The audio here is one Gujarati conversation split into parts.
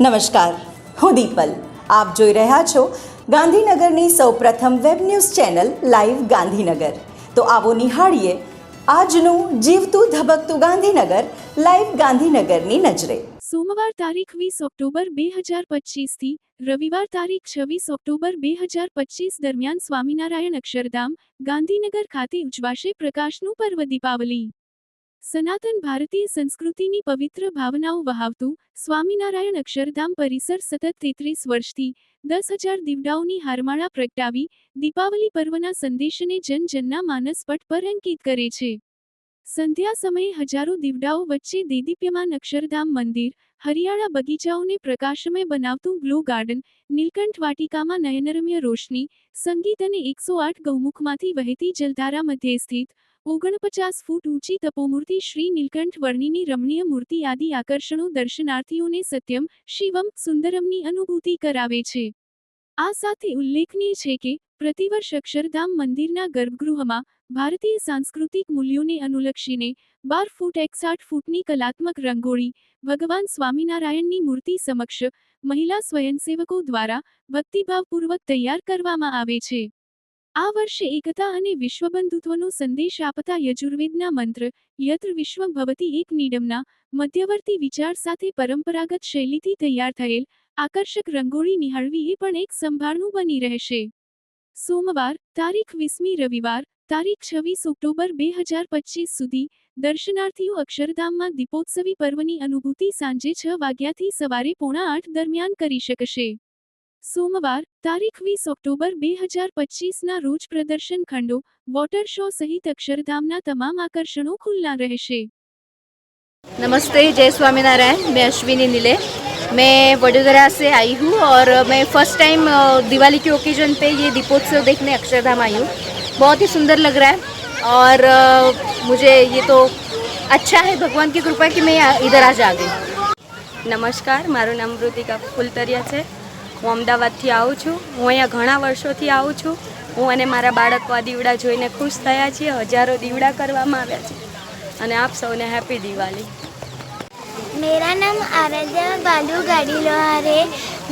નમસ્કાર. હું દીપલ. આપ જોઈ રહ્યા છો ગાંધીનગરની સૌપ્રથમ web news channel live Gandhinagar. તો આવો નિહાળીએ આજનું જીવતું ધબકતું ગાંધીનગર લાઈવ ગાંધીનગરની નજરે. સોમવાર તારીખ વીસ ઓક્ટોબર બે હજાર પચીસથી રવિવાર તારીખ છવ્વીસ ઓક્ટોબર બે હજાર પચીસ દરમિયાન સ્વામિનારાયણ અક્ષરધામ ગાંધીનગર ખાતે ઉજવાશે પ્રકાશનું પર્વ દીપાવલી. સનાતન ભારતીય સંસ્કૃતિની પવિત્ર ભાવનાઓ વહાવતું સ્વામિનારાયણ અક્ષરધામ પરિસર સતત તેત્રીસ વર્ષથી દસ હજાર દીવડાઓની હારમાળા પ્રગટાવી દીપાવલી પર્વના સંદેશને જનજનના માનસપટ પર અંકિત કરે છે. સંધ્યા સમયે હજારો દીવડાઓ વચ્ચે દેદીપ્યમાન અક્ષરધામ મંદિર, હરિયાળા બગીચાઓને પ્રકાશમય બનાવતું ગ્લો ગાર્ડન, નીલકંઠ વાટિકામાં નયનરમ્ય રોશની, સંગીત અને એકસો આઠ ગૌમુખમાંથી વહેતી જલધારા મધ્યે સ્થિત ઓગણપચાસ ફૂટ ઊંચી તપોમૂર્તિ શ્રી નીલકંઠ વર્ણિની રમણીય મૂર્તિ આદિ આકર્ષણો દર્શનાર્થીઓને સત્યમ, શિવમ, સુંદરમની અનુભૂતિ કરાવે છે. આ સાથે ઉલ્લેખનીય છે કે, પ્રતિવર્ષ અક્ષરધામ મંદિરના ગર્ભગૃહમાં ભારતીય સાંસ્કૃતિક મૂલ્યોને અનુલક્ષીને બાર ફૂટ એકસાઠ ફૂટની કલાત્મક રંગોળી ભગવાન સ્વામિનારાયણની મૂર્તિ સમક્ષ મહિલા સ્વયંસેવકો દ્વારા ભક્તિભાવપૂર્વક તૈયાર કરવામાં આવે છે. આ વર્ષે એકતા અને વિશ્વબંધુત્વનો સંદેશ આપતા યજુર્વેદના મંત્ર, યત્ર વિશ્વ ભવતી એક નીડમના, મધ્યવર્તી વિચાર સાથે પરંપરાગત શૈલીથી તૈયાર થયેલ, આકર્ષક રંગોળી નિહાળવી એ પણ એક સંભાળનું બની રહેશે. સોમવાર, તારીખ વીસમી રવિવાર, તારીખ છવ્વીસ ઓક્ટોબર બે હજાર પચીસ સુધી, દર્શનાર્થીઓ અક્ષરધામમાં દીપોત્સવી પર્વની અનુભૂતિ સાંજે છ વાગ્યાથી સવારે પોણા આઠ દરમિયાન કરી શકશે. સોમવાર તારીખ વીસ ઓક્ટોબર બે હજાર પચીસના રોજ પ્રદર્શન ખંડો વોટર શો સહિત અક્ષરધામના તમામ આકર્ષણો ખુલ્લા રહેશે नमस्ते जय स्वामीनारायण मैं अश्विनी नीले मैं वडोदरा से आई हूँ और मैं फर्स्ट टाइम अ, दिवाली के ओकेजन पे ये दीपोत्सव देखने अक्षरधाम आई हूँ बहुत ही सुंदर लग रहा है और अ, मुझे ये तो अच्छा है भगवान की कृपा कि मैं यहाँ- इधर आज आ गई નમસ્કાર મારું નામ મૃતિકા ફૂલતરિયા છે હું અમદાવાદથી આવું છું હું અહીંયા ઘણા વર્ષોથી આવું છું હું અને મારા બાળકો આ દીવડા જોઈને ખુશ થયા છીએ હજારો દીવડા કરવામાં આવ્યા છે અને આપ સૌને હેપી દિવાળી मेरा नाम आराध्या बालू गाड़ी लोहार है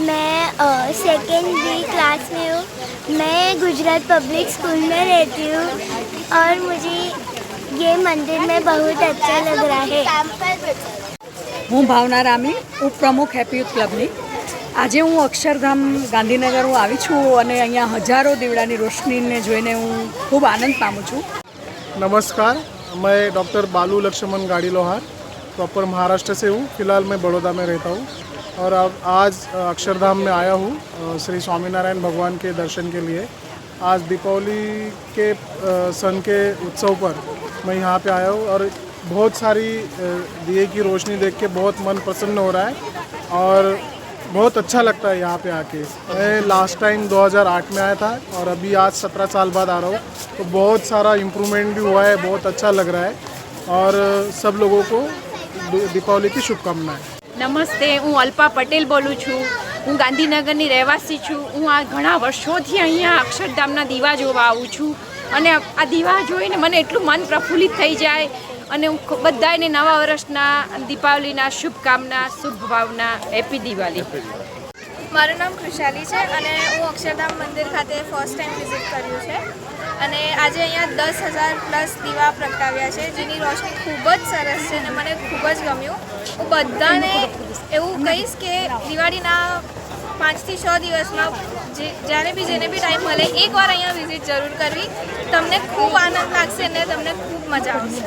मैं सेकेंड बी क्लास में हूँ मैं गुजरात पब्लिक स्कूल में रहती हूँ और मुझे ये मंदिर में बहुत अच्छा लग रहा है હું ભાવના રામી ઉપપ્રમુખ હેપી યુથ ક્લબની આજે હું અક્ષરધામ ગાંધીનગર હું આવી છું અને અહીંયા હજારો દીવડાની રોશનીને જોઈને હું ખૂબ આનંદ પામું છું नमस्कार मैं डॉक्टर बालू लक्ष्मण गाड़ी लोहार प्रॉपर महाराष्ट्र से हूँ फिलहाल मैं बड़ौदा में रहता हूँ और अब आज अ, अक्षरधाम में आया हूँ अ, श्री स्वामीनारायण भगवान के दर्शन के लिए आज दीपावली के अ, सन के उत्सव पर मैं यहाँ पे आया हूँ और बहुत सारी अ, दिए की रोशनी देख के बहुत मन प्रसन्न हो रहा है और बहुत अच्छा लगता है यहाँ पे आके मैं लास्ट टाइम 2008 में आया था और अभी आज 17 साल बाद आ रहा हूँ तो बहुत सारा इम्प्रूवमेंट भी हुआ है बहुत अच्छा लग रहा है और सब लोगों को दी- दीपावली की शुभकामनाएं નમસ્તે હું અલ્પા પટેલ બોલું છું હું ગાંધીનગરની રહેવાસી છું હું આ ઘણા વર્ષોથી અહીંયા અક્ષરધામના દીવા જોવા આવું છું અને આ દીવા જોઈને મને એટલું મન પ્રફુલ્લિત થઈ જાય અને હું બધાને નવા વર્ષના દીપાવલીના શુભકામના શુભ ભાવના હેપી દિવાળી. મારું નામ ખુશાલી છે અને હું અક્ષરધામ મંદિર ખાતે ફર્સ્ટ ટાઈમ વિઝિટ કર્યું છે. અને આજે અહીંયા દસ હજાર પ્લસ દીવા પ્રગટાવ્યા છે જેની રોશની ખૂબ જ સરસ છે અને મને ખૂબ જ ગમ્યું. હું બધાને એવું કહીશ કે દિવાળીના પાંચથી છ દિવસમાં જે જ્યારે બી જેને બી ટાઈમ મળે એકવાર અહીંયા વિઝિટ જરૂર કરવી. તમને ખૂબ આનંદ લાગશે અને તમને ખૂબ મજા આવશે.